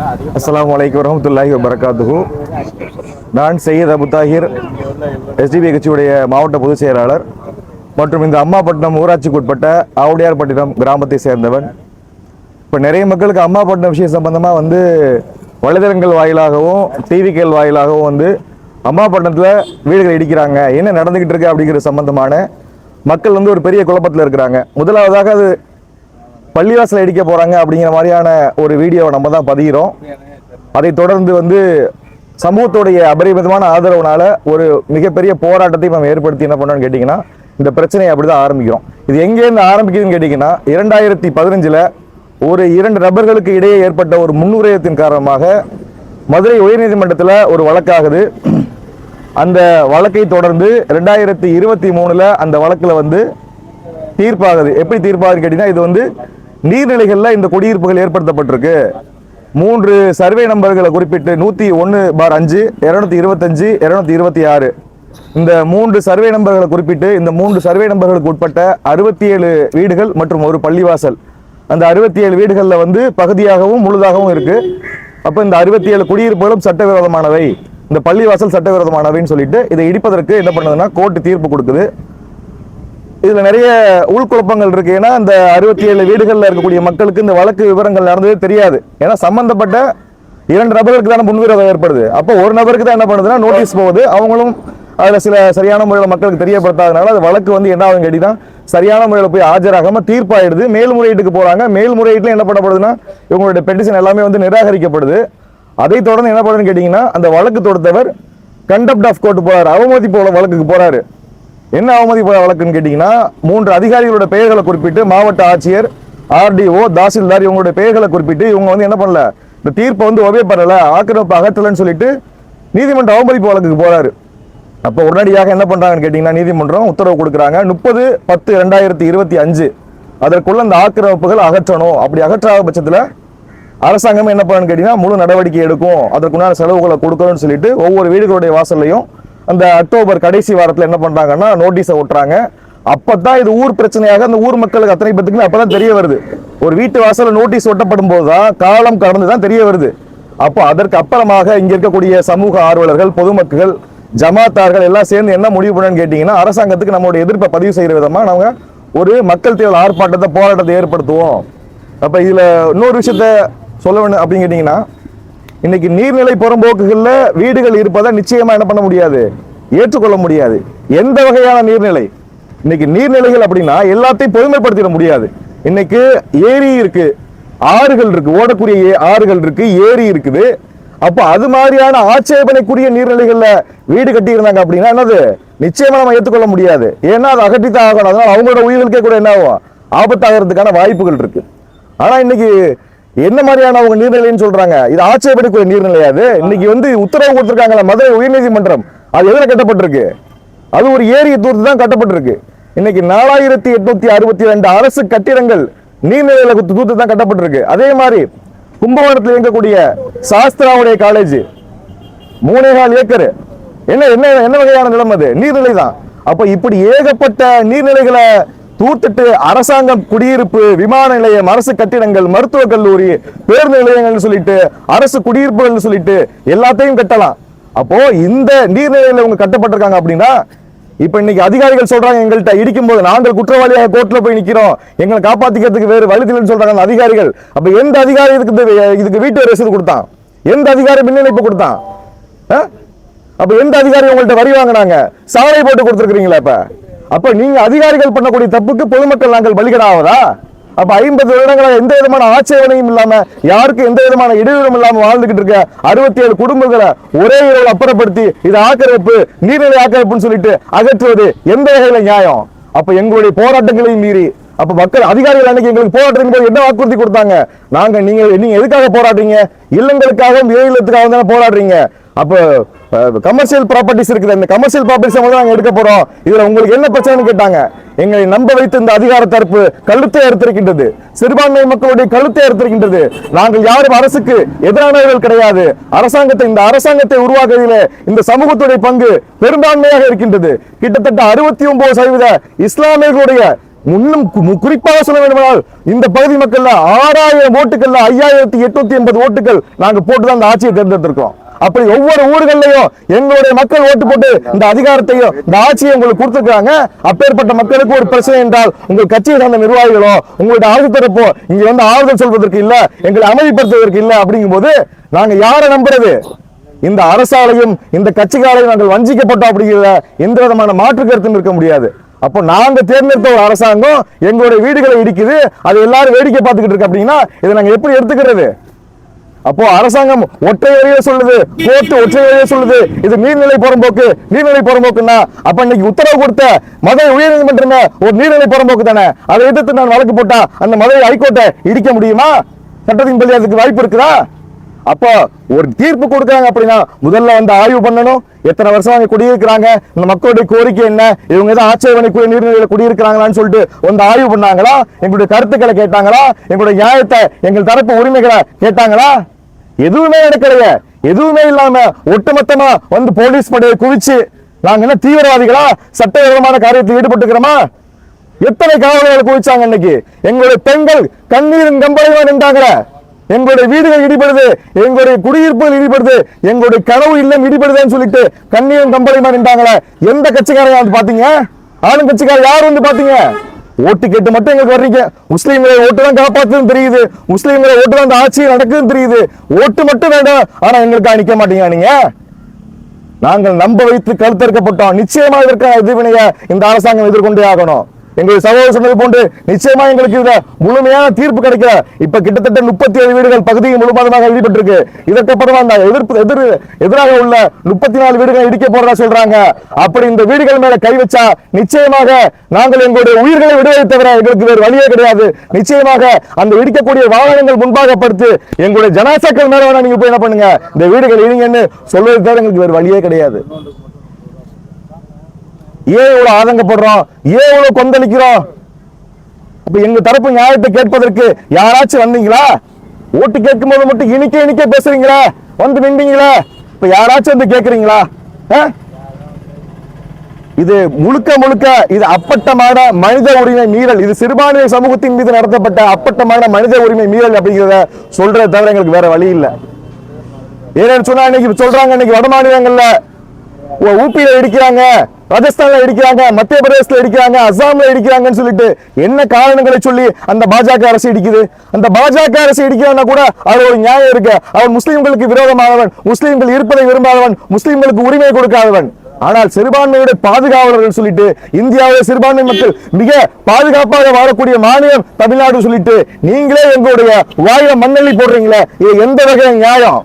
அஸ்லாம் வலைக்கம் வரமத்துல்லாஹி வரகாத்துகு நான் சையத் அபு தாஹிர் எஸ்டிபி கட்சியுடைய மாவட்ட பொதுச் செயலாளர் மற்றும் இந்த அம்மாப்பட்டினம் ஊராட்சிக்கு உட்பட்ட ஆவுடையார்பட்டினம் கிராமத்தை சேர்ந்தவன். இப்போ நிறைய மக்களுக்கு அம்மாப்பட்டினம் விஷயம் சம்பந்தமாக வந்து வலைதளங்கள் வாயிலாகவும் டிவிக்கள் வாயிலாகவும் வந்து அம்மாப்பட்டினத்தில் வீடுகள் இடிக்கிறாங்க. என்ன நடந்துக்கிட்டு இருக்கு அப்படிங்கிற சம்பந்தமான மக்கள் வந்து ஒரு பெரிய குழப்பத்தில் இருக்கிறாங்க. முதலாவதாக அது பள்ளிவாசல் இடிக்க போகிறாங்க அப்படிங்கிற மாதிரியான ஒரு வீடியோவை நம்ம தான் பதிகிறோம். அதை தொடர்ந்து வந்து சமூகத்துடைய அபரிமிதமான ஆதரவுனால ஒரு மிகப்பெரிய போராட்டத்தை நம்ம ஏற்படுத்தி என்ன பண்ணோம்னு கேட்டிங்கன்னா இந்த பிரச்சனையை அப்படிதான் ஆரம்பிக்கிறோம். இது எங்கேருந்து ஆரம்பிக்குதுன்னு கேட்டிங்கன்னா இரண்டாயிரத்தி பதினஞ்சில் ஒரு இரண்டு நபர்களுக்கு இடையே ஏற்பட்ட ஒரு முன்னுரையத்தின் காரணமாக மதுரை உயர்நீதிமன்றத்தில் ஒரு வழக்காகுது. அந்த வழக்கை தொடர்ந்து ரெண்டாயிரத்தி இருபத்தி மூணில் அந்த வழக்கில் வந்து தீர்ப்பாகுது. எப்படி தீர்ப்பாகுதுன்னு கேட்டிங்கன்னா இது வந்து நீர்நிலைகளில் இந்த குடியிருப்புகள் ஏற்படுத்தப்பட்டிருக்கு. மூன்று சர்வே நம்பர்களை குறிப்பிட்டு நூற்றி ஒன்று பார் அஞ்சு இரநூத்தி இருபத்தஞ்சு இரநூத்தி இருபத்தி ஆறு. இந்த மூன்று சர்வே நம்பர்களை குறிப்பிட்டு இந்த மூன்று சர்வே நம்பர்களுக்கு உட்பட்ட அறுபத்தி ஏழு வீடுகள் மற்றும் ஒரு பள்ளிவாசல். அந்த அறுபத்தி ஏழு வீடுகளில் வந்து பகுதியாகவும் முழுதாகவும் இருக்கு. அப்போ இந்த அறுபத்தி ஏழு குடியிருப்புகளும் சட்டவிரோதமானவை. இந்த பள்ளிவாசல் சட்டவிரோதமானவைன்னு சொல்லிட்டு இதை இடிப்பதற்கு என்ன பண்ணுதுன்னா கோர்ட்டு தீர்ப்பு கொடுக்குது. இதில் நிறைய உள்குழப்பங்கள் இருக்குது ஏன்னா இந்த அறுபத்தி ஏழு வீடுகளில் இருக்கக்கூடிய மக்களுக்கு இந்த வழக்கு விவரங்கள் நடந்ததே தெரியாது. ஏன்னா சம்பந்தப்பட்ட இரண்டு நபர்களுக்கு தானே முன்விரோதம் ஏற்படுது. அப்போ ஒரு நபருக்கு தான் என்ன பண்ணுதுன்னா நோட்டீஸ் போகுது. அவங்களும் அதில் சில சரியான முறையில் மக்களுக்கு தெரியப்படுத்தாதனால அது வழக்கு வந்து என்ன ஆகும் தான் சரியான முறையில் போய் ஆஜராகாமல் தீர்ப்பாயிடுது. மேல்முறையீட்டுக்கு போகிறாங்க மேல்முறையீட்டில் என்ன பண்ணப்படுதுன்னா இவங்களுடைய பெட்டிஷன் எல்லாமே வந்து நிராகரிக்கப்படுது. அதை தொடர்ந்து என்ன பண்ணுன்னு கேட்டிங்கன்னா அந்த வழக்கு தொடுத்தவர் கண்டப்ட் ஆஃப் கோர்ட் போகிறார் அவமதி போல வழக்குக்கு போகிறாரு என்ன அவமதி வழக்குன்னு கேட்டீங்கன்னா மூன்று அதிகாரிகளோட பெயர்களை குறிப்பிட்டு மாவட்ட ஆட்சியர் ஆர்டிஓ தாசில்தார் இவங்களுடைய பெயர்களை குறிப்பிட்டு இவங்க வந்து என்ன பண்ணல? இந்த தீர்ப்பை வந்து ஒபே பண்ணல ஆக்கிரமிப்பு அகற்றலன்னு சொல்லிட்டு நீதிமன்ற அவமதிப்பு வழக்குக்கு போறாரு. அப்போ உடனடியாக என்ன பண்றாங்கன்னு கேட்டீங்கன்னா நீதிமன்றம் உத்தரவு கொடுக்குறாங்க முப்பது பத்து ரெண்டாயிரத்தி இருபத்தி அஞ்சு. அதற்குள்ள இந்த ஆக்கிரமிப்புகள் அகற்றணும். அப்படி அகற்றாத பட்சத்தில் அரசாங்கம் என்ன பண்ணணும் கேட்டீங்கன்னா முழு நடவடிக்கை எடுக்கும். அதற்குண்டான செலவுகளை கொடுக்கணும்னு சொல்லிட்டு ஒவ்வொரு வீடுகளுடைய வாசல்லையும் அந்த அக்டோபர் கடைசி வாரத்தில் என்ன பண்ணுறாங்கன்னா நோட்டீஸை ஒட்டுறாங்க அப்பதான் இது ஊர் பிரச்சனையாக அந்த ஊர் மக்களுக்கு அத்தனை பேத்துக்கு அப்பதான் தெரிய வருது. ஒரு வீட்டு வாசலில் நோட்டீஸ் ஒட்டப்படும் போதுதான் காலம் கடந்து தான் தெரிய வருது. அப்போ அதற்கு அப்புறமாக இங்க இருக்கக்கூடிய சமூக ஆர்வலர்கள் பொதுமக்கள் ஜமாத்தார்கள் எல்லாம் சேர்ந்து என்ன முடிவு பண்ணு கேட்டீங்கன்னா அரசாங்கத்துக்கு நம்மளுடைய எதிர்ப்பை பதிவு செய்யற விதமா நாங்க ஒரு மக்கள் தேர்தல் ஆர்ப்பாட்டத்தை போராட்டத்தை ஏற்படுத்துவோம். அப்ப இதுல இன்னொரு விஷயத்த சொல்ல வேணும் அப்படின்னு கேட்டீங்கன்னா இன்னைக்கு நீர்நிலை புறம்போக்குகளில் வீடுகள் இருப்பதை நிச்சயமா என்ன பண்ண முடியாது? ஏற்றுக்கொள்ள முடியாது. எந்த வகையான நீர்நிலை? இன்னைக்கு நீர்நிலைகள் அப்படின்னா எல்லாத்தையும் பொதுமைப்படுத்திட முடியாது. இன்னைக்கு ஏரி இருக்கு. ஆறுகள் இருக்கு. ஓடக்கூடிய ஏ- ஆறுகள் இருக்கு. ஏரி இருக்குது. அப்போ அது மாதிரியான ஆட்சேபனைக்குரிய நீர்நிலைகளில் வீடு கட்டியிருந்தாங்க அப்படின்னா என்னது? நிச்சயமா நம்ம ஏற்றுக்கொள்ள முடியாது. ஏன்னா அது அகற்றித்தான் ஆகணும். அதனால அவங்களோட உயிர்களுக்கே கூட என்ன ஆகும்? ஆபத்தாகிறதுக்கான வாய்ப்புகள் இருக்கு. ஆனால் இன்னைக்கு என்ன மாதிரியான அவங்க நீர்நிலைன்னு சொல்றாங்க? இது ஆட்சேபனைக்குரிய நீர்நிலை அது. இன்னைக்கு வந்து உத்தரவு கொடுத்துருக்காங்களா மதுரை உயர்நீதிமன்றம். அது எதுல கட்டப்பட்டிருக்கு? அது ஒரு ஏரியை தூரத்து தான் கட்டப்பட்டிருக்கு. இன்னைக்கு நாலாயிரத்தி எட்நூத்தி அறுபத்தி ரெண்டு அரசு கட்டிடங்கள் நீர்நிலையில தூத்து தான் கட்டப்பட்டிருக்கு. அதே மாதிரி கும்பகோணத்தில் இயங்கக்கூடிய சாஸ்திராவுடைய காலேஜ் மூணேகால் ஏக்கர். என்ன என்ன என்ன வகையான நிலம் அது? நீர்நிலை தான். அப்ப இப்படி ஏகப்பட்ட நீர்நிலைகளை தூத்துட்டு அரசாங்கம் குடியிருப்பு விமான நிலையம் அரசு கட்டிடங்கள் மருத்துவக் கல்லூரி பேருந்து நிலையங்கள்னு சொல்லிட்டு அரசு குடியிருப்புகள்னு சொல்லிட்டு எல்லாத்தையும் கட்டலாம். அப்போ இந்த நீர்நிலையில இவங்க கட்டப்பட்டிருக்காங்க அப்படின்னா இப்ப இன்னைக்கு அதிகாரிகள் சொல்றாங்க எங்கள்கிட்ட இடிக்கும் போது நாங்கள் குற்றவாளியாக கோர்ட்ல போய் நிக்கிறோம். எங்களை காப்பாத்திக்கிறதுக்கு வேறு வழி இல்லைன்னு சொல்றாங்க அந்த அதிகாரிகள். அப்ப எந்த அதிகாரி இதுக்கு இதுக்கு வீட்டு ரசீது கொடுத்தான்? எந்த அதிகாரி மின் இணைப்பு கொடுத்தான் அப்ப எந்த அதிகாரி உங்கள்கிட்ட வரி வாங்குனாங்க? சாலை போட்டு கொடுத்துருக்கீங்களா இப்ப? அப்ப நீங்க அதிகாரிகள் பண்ணக்கூடிய தப்புக்கு பொதுமக்கள் நாங்கள் பலிகடாவதா? அப்ப ஐம்பது வருடங்களா எந்த விதமான ஆட்சேபனையும் இல்லாம யாருக்கும் எந்த விதமான இடையூறும் இல்லாம வாழ்ந்துகிட்டு இருக்க அறுபத்தி ஏழு குடும்பங்களை ஒரே இரவில் அப்புறப்படுத்தி இது ஆக்கிரமிப்பு நீர்நிலை ஆக்கிரமிப்புன்னு சொல்லிட்டு அகற்றுவது எந்த வகையில நியாயம்? அப்ப எங்களுடைய போராட்டங்களையும் மீறி அப்ப மக்கள் அதிகாரிகள் அன்னைக்கு எங்களுக்கு போராட்டத்தின் போது என்ன வாக்குறுதி கொடுத்தாங்க? நாங்க நீங்க நீங்க எதுக்காக போராடுறீங்க? இல்லங்களுக்காகவும் ஏழு இல்லத்துக்காகவும் தானே போராடுறீங்க. அப்போ கமர்ஷியல் ப்ராப்பர்ட்டிஸ் இருக்குது. அந்த கமர்ஷியல் ப்ராப்பர்ட்டிஸ் நாங்கள் எடுக்க போகிறோம் இதில் உங்களுக்கு என்ன பிரச்சனைன்னு கேட்டாங்க. எங்களை நம்ப வைத்து இந்த அதிகார தரப்பு கழுத்தை அறுத்திருக்கின்றது. சிறுபான்மை மக்களுடைய கழுத்தை அறுத்திருக்கின்றது. நாங்கள் யாரும் அரசுக்கு எதிரானவர்கள் கிடையாது. அரசாங்கத்தை இந்த அரசாங்கத்தை உருவாக்குவதில் இந்த சமூகத்துடைய பங்கு பெரும்பான்மையாக இருக்கின்றது. கிட்டத்தட்ட அறுபத்தி ஒன்பது சதவீத இஸ்லாமியர்களுடைய இன்னும் குறிப்பாக சொல்ல வேண்டுமானால் இந்த பகுதி மக்கள்ல ஆறாயிரம் ஓட்டுகள்ல ஐயாயிரத்தி எட்நூத்தி எண்பது ஓட்டுகள் நாங்க போட்டுதான் அந்த ஆட்சியை தேர்ந்தெடுத்திருக்கோம் அப்படி ஒவ்வொரு ஊர்கள்லயும் எங்களுடைய மக்கள் ஓட்டு போட்டு இந்த அதிகாரத்தையும் இந்த ஆட்சியை உங்களுக்கு கொடுத்திருக்காங்க அப்பேற்பட்ட மக்களுக்கு ஒரு பிரச்சனை என்றால் உங்கள் கட்சியை சார்ந்த நிர்வாகிகளோ உங்களுடைய ஆளுநர் தரப்போ இங்க வந்து ஆறுதல் சொல்வதற்கு இல்ல எங்களை அமைதிப்படுத்துவதற்கு இல்ல அப்படிங்கும்போது நாங்க யாரை நம்புறது? இந்த அரசாலையும் இந்த கட்சிகாலையும் நாங்கள் வஞ்சிக்கப்பட்டோம் அப்படிங்கிற எந்த விதமான மாற்று கருத்தும் இருக்க முடியாது. அப்போ நாங்க தேர்ந்தெடுத்த ஒரு அரசாங்கம் எங்களுடைய வீடுகளை இடிக்குது அது எல்லாரும் வேடிக்கை பார்த்துக்கிட்டு இருக்கு அப்படின்னா இதை நாங்க எப்படி எடுத்துக்கிறது? அப்போ அரசாங்கம் ஒற்றை வழியே சொல்லுது கோர்ட்டு ஒற்றை வழியே சொல்லுது. இது நீர்நிலை புறம்போக்கு நீர்நிலை புறம்போக்குன்னா அப்ப இன்னைக்கு உத்தரவு கொடுத்த மதுரை உயர்நீதிமன்றம் ஒரு நீர்நிலை புறம்போக்கு தானே? அதை எதிர்த்து நான் வழக்கு போட்டா அந்த மதுரை ஹைகோர்ட்டை இடிக்க முடியுமா? சட்டத்தின் பள்ளி அதுக்கு வாய்ப்பு இருக்குதா? அப்போ ஒரு தீர்ப்பு கொடுக்குறாங்க அப்படின்னா முதல்ல வந்து ஆய்வு பண்ணணும். எத்தனை வருஷம் அங்கே குடியிருக்கிறாங்க? இந்த மக்களுடைய கோரிக்கை என்ன? இவங்க ஏதோ ஆட்சேபனைக்குரிய நீர்நிலையில் குடியிருக்கிறாங்களான்னு சொல்லிட்டு வந்து ஆய்வு பண்ணாங்களா? எங்களுடைய கருத்துக்களை கேட்டாங்களா? எங்களுடைய நியாயத்தை எங்கள் தரப்பு உரிமைகளை கேட்டாங்களா? எதுவுமே நடக்கலையே. எதுவுமே இல்லாம ஒட்டுமொத்தமா வந்து போலீஸ் படையை குவிச்சு நாங்க என்ன தீவிரவாதிகளா? சட்டவிரோதமான காரியத்தில் ஈடுபட்டுக்கிறோமா? எத்தனை காவலர்களை குவிச்சாங்க இன்னைக்கு? எங்களுடைய பெண்கள் கண்ணீரின் கம்பளைவா நின்றாங்களே? எங்களுடைய வீடுகள் இடிபடுது எங்களுடைய குடியிருப்புகள் இடிபடுது எங்களுடைய கனவு இல்லம் இடிபடுதுன்னு சொல்லிட்டு கண்ணீரின் கம்பளைவா நின்றாங்களே. எந்த கட்சிக்காரங்க வந்து பாத்தீங்க ஆளும் கட்சிக்காரர் யார் வந்து பாத்தீங்க ஓட்டு கேட்டு மட்டும் எங்களுக்கு வர்றீங்க. முஸ்லீம்களை ஓட்டு தான் காப்பாத்துன்னு தெரியுது. முஸ்லீம்களை ஓட்டு தான் அந்த ஆட்சி நடக்குதுன்னு தெரியுது. ஓட்டு மட்டும் வேண்டாம். ஆனா எங்களுக்கு நிக்க மாட்டீங்க நீங்க? நாங்கள் நம்ப வைத்து கழுத்தறுக்கப்பட்டோம். நிச்சயமா இதற்கான எதிர்வினைய இந்த அரசாங்கம் எதிர்கொண்டே ஆகணும். எங்களுடைய சகோதர சொன்னது போன்று நிச்சயமா எங்களுக்கு இதுல முழுமையான தீர்ப்பு கிடைக்கல. இப்ப கிட்டத்தட்ட முப்பத்தி ஏழு வீடுகள் பகுதியில் முழுவதுமாக எழுதிப்பட்டிருக்கு இதற்கப்புறம் அந்த எதிர்ப்பு எதிர் எதிராக உள்ள முப்பத்தி நாலு வீடுகள் இடிக்க போறதா சொல்றாங்க. அப்படி இந்த வீடுகள் மேல கை வச்சா நிச்சயமாக நாங்கள் எங்களுடைய உயிர்களை விடுவதை தவிர எங்களுக்கு வேறு வழியே கிடையாது. நிச்சயமாக அந்த இடிக்கக்கூடிய வாகனங்கள் முன்பாக படுத்து எங்களுடைய ஜனாசாக்கள் மேல வேணா நீங்க போய் என்ன பண்ணுங்க? இந்த வீடுகள் இடிங்கன்னு சொல்வதை தவிர எங்களுக்கு வேறு வழியே கிடையாது. ஏன் இவ்வளவு ஆதங்கப்படுறோம்? ஏன் இவ்வளவு கொந்தளிக்கிறோம்? அப்ப எங்க தரப்பு நியாயத்தை கேட்பதற்கு யாராச்சும் வந்தீங்களா? ஓட்டு கேட்கும் போது மட்டும் இனிக்க இனிக்க பேசுறீங்களா? வந்து நின்றீங்களா? இப்ப யாராச்சும் வந்து கேக்குறீங்களா? ஆ? இது முழுக்க முழுக்க இது அப்பட்டமான மனித உரிமை மீறல். இது சிறுபான்மை சமூகத்தின் மீது நடத்தப்பட்ட அப்பட்டமான மனித உரிமை மீறல் அப்படிங்கிறத சொல்றதை தவிர எங்களுக்கு வேற வழி இல்லை. ஏன்னு சொன்னா இன்னைக்கு சொல்றாங்க இன்னைக்கு வட மாநிலங்கள்ல ஊப்பியில இடிக்கிறாங்க. ராஜஸ்தான்ல இடிக்கிறாங்க மத்திய பிரதேசத்துல இடிக்கிறாங்க அசாம்ல இடிக்கிறாங்கன்னு சொல்லிட்டு என்ன காரணங்களை சொல்லி அந்த பாஜக அரசு இடிக்குது? அந்த பாஜக அரசு இடிக்கிறான்னா கூட அது ஒரு நியாயம் இருக்கு. அவன் முஸ்லீம்களுக்கு விரோதமானவன் முஸ்லீம்கள் இருப்பதை விரும்பாதவன் முஸ்லீம்களுக்கு உரிமை கொடுக்காதவன். ஆனால் சிறுபான்மையுடைய பாதுகாவலர்கள் சொல்லிட்டு இந்தியாவுடைய சிறுபான்மை மக்கள் மிக பாதுகாப்பாக வாழக்கூடிய மாநிலம் தமிழ்நாடு சொல்லிட்டு நீங்களே எங்களுடைய வாயில மண்ணள்ளி போடுறீங்களே இது எந்த வகையான நியாயம்?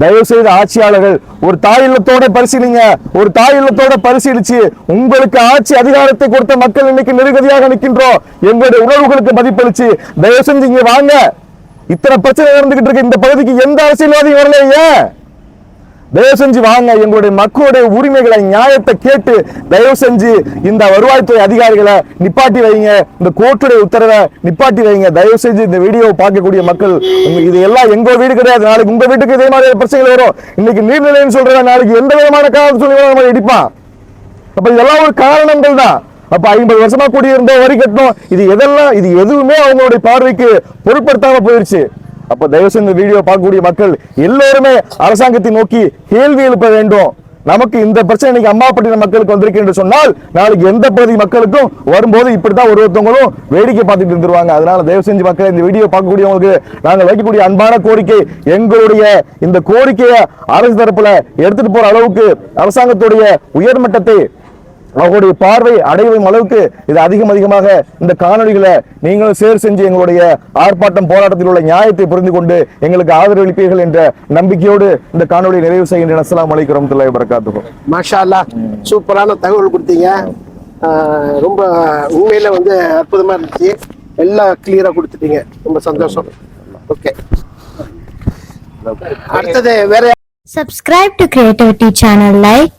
தயவு செய்து ஆட்சியாளர்கள் ஒரு தாய் இல்லத்தோட பரிசீலிங்க. ஒரு தாய் இல்லத்தோட பரிசீலிச்சு. உங்களுக்கு ஆட்சி அதிகாரத்தை கொடுத்த மக்கள் இன்னைக்கு நெருக்கதியாக நிற்கின்றோம். எங்களுடைய உணர்வுகளுக்கு மதிப்பளிச்சு தயவு செஞ்சு இங்க வாங்க. இத்தனை பிரச்சனை நடந்துகிட்டு இருக்கு. இந்த பகுதிக்கு எந்த அரசியல்வாதியும் வரலையே. தயவு செஞ்சு வாங்க. எங்களுடைய மக்களுடைய உரிமைகளை நியாயத்தை கேட்டு தயவு செஞ்சு இந்த வருவாய்த்துறை அதிகாரிகளை நிப்பாட்டி வைங்க. இந்த கோர்ட்டுடைய உத்தரவை நிப்பாட்டி வைங்க. தயவு செஞ்சு இந்த வீடியோவை பார்க்கக்கூடிய மக்கள் இது எல்லாம் எங்க வீடு கிடையாது. நாளைக்கு உங்க வீட்டுக்கு இதே மாதிரி பிரச்சனைகள் வரும். இன்னைக்கு நீர்நிலைன்னு சொல்றேன். நாளைக்கு எந்த விதமான காரணம் சொல்லி நம்ம இடிப்பான். அப்ப இதெல்லாம் ஒரு காரணங்கள் தான். அப்ப ஐம்பது வருஷமா கூடியிருந்தோம் வரி கட்டணும் இது எதெல்லாம் இது எதுவுமே அவங்களுடைய பார்வைக்கு பொருட்படுத்தாம போயிருச்சு. அப்ப தயவு செஞ்சு இந்த வீடியோ பார்க்கக்கூடிய மக்கள் எல்லோருமே அரசாங்கத்தை நோக்கி கேள்வி எழுப்ப வேண்டும். நமக்கு இந்த பிரச்சனை இன்னைக்கு அம்மாப்பட்டின மக்களுக்கு வந்திருக்கு என்று சொன்னால் நாளைக்கு எந்த பகுதி மக்களுக்கும் வரும்போது இப்படித்தான் ஒரு ஒருத்தவங்களும் வேடிக்கை பார்த்துட்டு இருந்துருவாங்க. அதனால தயவு செஞ்சு மக்கள் இந்த வீடியோ பார்க்கக்கூடியவங்களுக்கு நாங்கள் வைக்கக்கூடிய அன்பான கோரிக்கை எங்களுடைய இந்த கோரிக்கையை அரசு தரப்புல எடுத்துட்டு போற அளவுக்கு அரசாங்கத்துடைய உயர்மட்டத்தை அவர்களுடைய பார்வை அடையும் அளவுக்கு இது அதிகம் அதிகமாக இந்த காணொளிகளை நீங்களும் சேர் செஞ்சு எங்களுடைய ஆர்ப்பாட்டம் போராட்டத்தில் உள்ள நியாயத்தை புரிந்து கொண்டு எங்களுக்கு ஆதரவு அளிப்பீர்கள் என்ற நம்பிக்கையோடு இந்த காணொளியை நிறைவு செய்கின்றேன். அஸ்ஸலாமு அலைக்கும் வரமத்துல்லாஹி வரகாத்துஹு மாஷா அல்லாஹ் சூப்பரான தகவல் கொடுத்தீங்க. ரொம்ப உண்மையில வந்து அற்புதமா இருந்துச்சு. எல்லாம் கிளியரா கொடுத்துட்டீங்க. ரொம்ப சந்தோஷம். ஓகே அடுத்தது வேற Subscribe to Creativity channel, like,